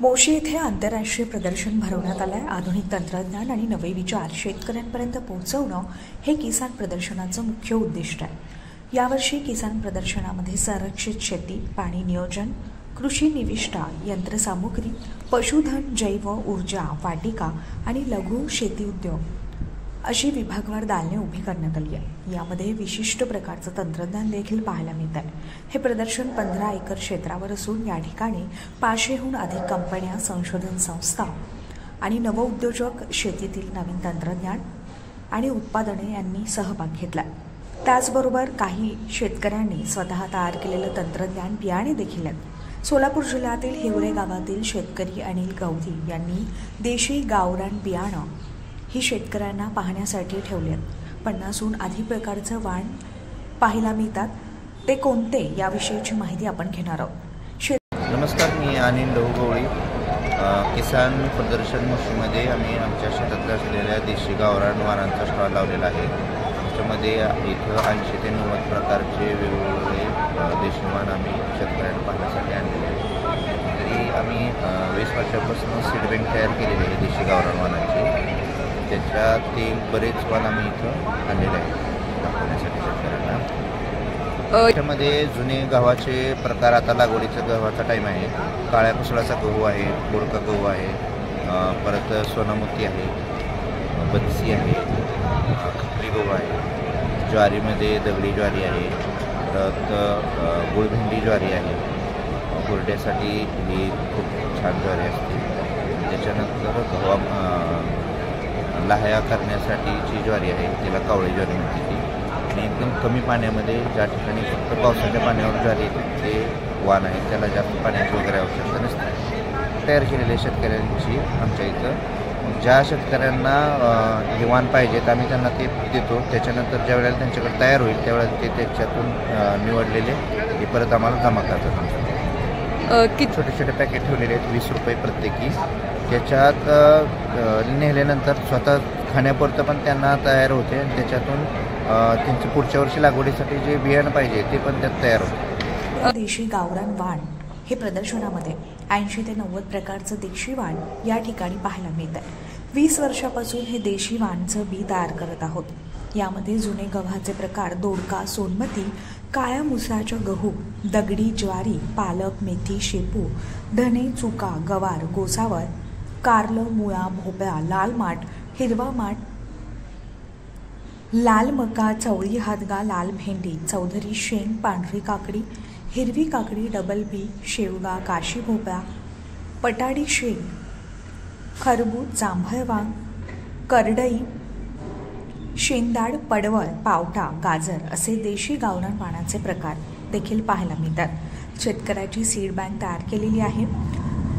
मोशी येथे आंतरराष्ट्रीय प्रदर्शन भरवण्यात आलंय. आधुनिक तंत्रज्ञान आणि नवे विचार शेतकऱ्यांपर्यंत पोहोचवणं हे किसान प्रदर्शनाचं मुख्य उद्दिष्ट आहे. यावर्षी किसान प्रदर्शनामध्ये संरक्षित शेती पाणी नियोजन कृषी निविष्ठा यंत्रसामुग्री पशुधन जैव ऊर्जा वाटिका आणि लघु शेती उद्योग अशी विभागवार दालने उभी करण्यात आली आहे यामध्ये विशिष्ट प्रकारचं तंत्रज्ञान देखील पाहायला मिळत आहे हे प्रदर्शन पंधरा एकर क्षेत्रावर असून या ठिकाणी पाचशेहून अधिक कंपन्या संशोधन संस्था आणि नवउद्योजक शेतीतील नवीन तंत्रज्ञान आणि उत्पादने यांनी सहभाग घेतला त्याचबरोबर काही शेतकऱ्यांनी स्वतः तयार केलेलं तंत्रज्ञान बियाणे देखील आहेत. सोलापूर जिल्ह्यातील हिवरे गावातील शेतकरी अनिल गवधी यांनी देशी गावरान बियाणं ही शेतकऱ्यांना पाहण्यासाठी ठेवली आहेत पन्नासहून अधिक प्रकारचं वाण पाहायला मिळतात. ते कोणते याविषयीची माहिती आपण घेणार आहोत. शेत नमस्कार मी अनिल लहुगवळी किसान प्रदर्शन मोशीमध्ये आम्ही आमच्या शेतातल्या असलेल्या देशी गावरान वाणांचा स्टॉल लावलेला आहे. त्याच्यामध्ये इथं ऐंशी ते नव्वद प्रकारचे वेगवेगळे देशी वाण आम्ही शेतकऱ्यांना पाहण्यासाठी आणलेले आहे तरी आम्ही वीस वर्षापासून सीड बँक तयार केलेली आहे देशी गावरान वाणांची. त्याच्यातील बरेच वाण आम्ही इथं आणलेले आहे दाखवण्यासाठी शेतकऱ्यांना. त्याच्यामध्ये जुने गव्हाचे प्रकार आता लागवडीचा गव्हाचा टाईम आहे. काळ्या कुसळाचा गहू आहे बोडका गहू आहे परत सोनामुती आहे बत्सी आहे खपरी गहू आहे ज्वारीमध्ये दगडी ज्वारी आहे परत गुळभेंडी ज्वारी आहे. गुरड्यासाठी ही खूप छान ज्वारी असते. त्याच्यानंतर गव्हा लाह्या करण्यासाठी जी ज्वारी आहे तिला कावळी ज्वारी म्हणते ती. आणि एकदम कमी पाण्यामध्ये ज्या ठिकाणी फक्त पावसाच्या पाण्यावर ज्वारी येते ते वाण आहे त्याला जास्त पाण्याची वगैरे आवश्यकता नसते. तयार केलेल्या शेतकऱ्यांची आमच्या इथं. ज्या शेतकऱ्यांना हे वाण पाहिजेत आम्ही त्यांना ते देतो. त्याच्यानंतर ज्या वेळेला त्यांच्याकडे तयार होईल त्यावेळेला ते त्याच्यातून निवडलेले हे परत आम्हाला जमा करतात. किती छोटे छोटे पॅकेट ठेवलेले आहेत वीस रुपये प्रत्येकी. त्याच्यात नेल्यानंतर स्वतः खाण्यापुरतं पण त्यांना तयार होते आणि त्याच्यातून त्यांची पुढच्या वर्षी लागवडीसाठी जे बियाणं पाहिजे ते पण त्यात तयार होते. देशी गावरान वाण हे प्रदर्शनामध्ये ऐंशी ते नव्वद प्रकारचं देशी वाण या ठिकाणी पाहायला मिळत आहे. वीस वर्षापासून हे देशी वाणचं बी तयार करत आहोत. यामध्ये जुने गव्हाचे प्रकार दोडका सोनमती काळ्या मुसाच्या गहू दगडी ज्वारी पालक मेथी शेपू धने चुका गवार गोसावर कारलं मुळा भोपळा लाल माठ हिरवा माठ. लाल मका चवळी हादगा लाल भेंडी चौधरी शेंग पांढरी काकडी हिरवी काकडी डबल बी शेवगा काशी भोपळा पटाडी शेंग खरबूज जांभळ वांग करडई शेंदाड पडवळ पावटा गाजर असे देशी गावरान पाण्याचे प्रकार देखील पाहायला मिळतात. शेतकऱ्याची सीड बँक तयार केलेली आहे.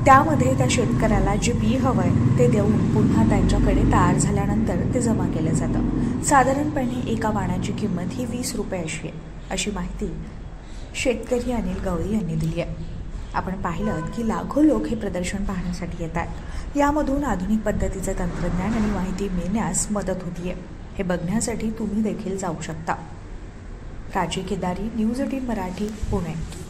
त्यामध्ये त्या शेतकऱ्याला जे बी हवं आहे ते देऊन पुन्हा त्यांच्याकडे तयार झाल्यानंतर ते जमा केलं जातं. साधारणपणे एका वाणाची किंमत ही वीस रुपये अशी आहे अशी माहिती शेतकरी अनिल गवळी यांनी दिली आहे. आपण पाहिलं की लाखो लोक हे प्रदर्शन पाहण्यासाठी येतात. यामधून आधुनिक पद्धतीचं तंत्रज्ञान आणि माहिती मिळण्यास मदत होतीये. हे बघण्यासाठी तुम्ही देखील जाऊ शकता. Raji Kedari news eighteen Marathi Pune.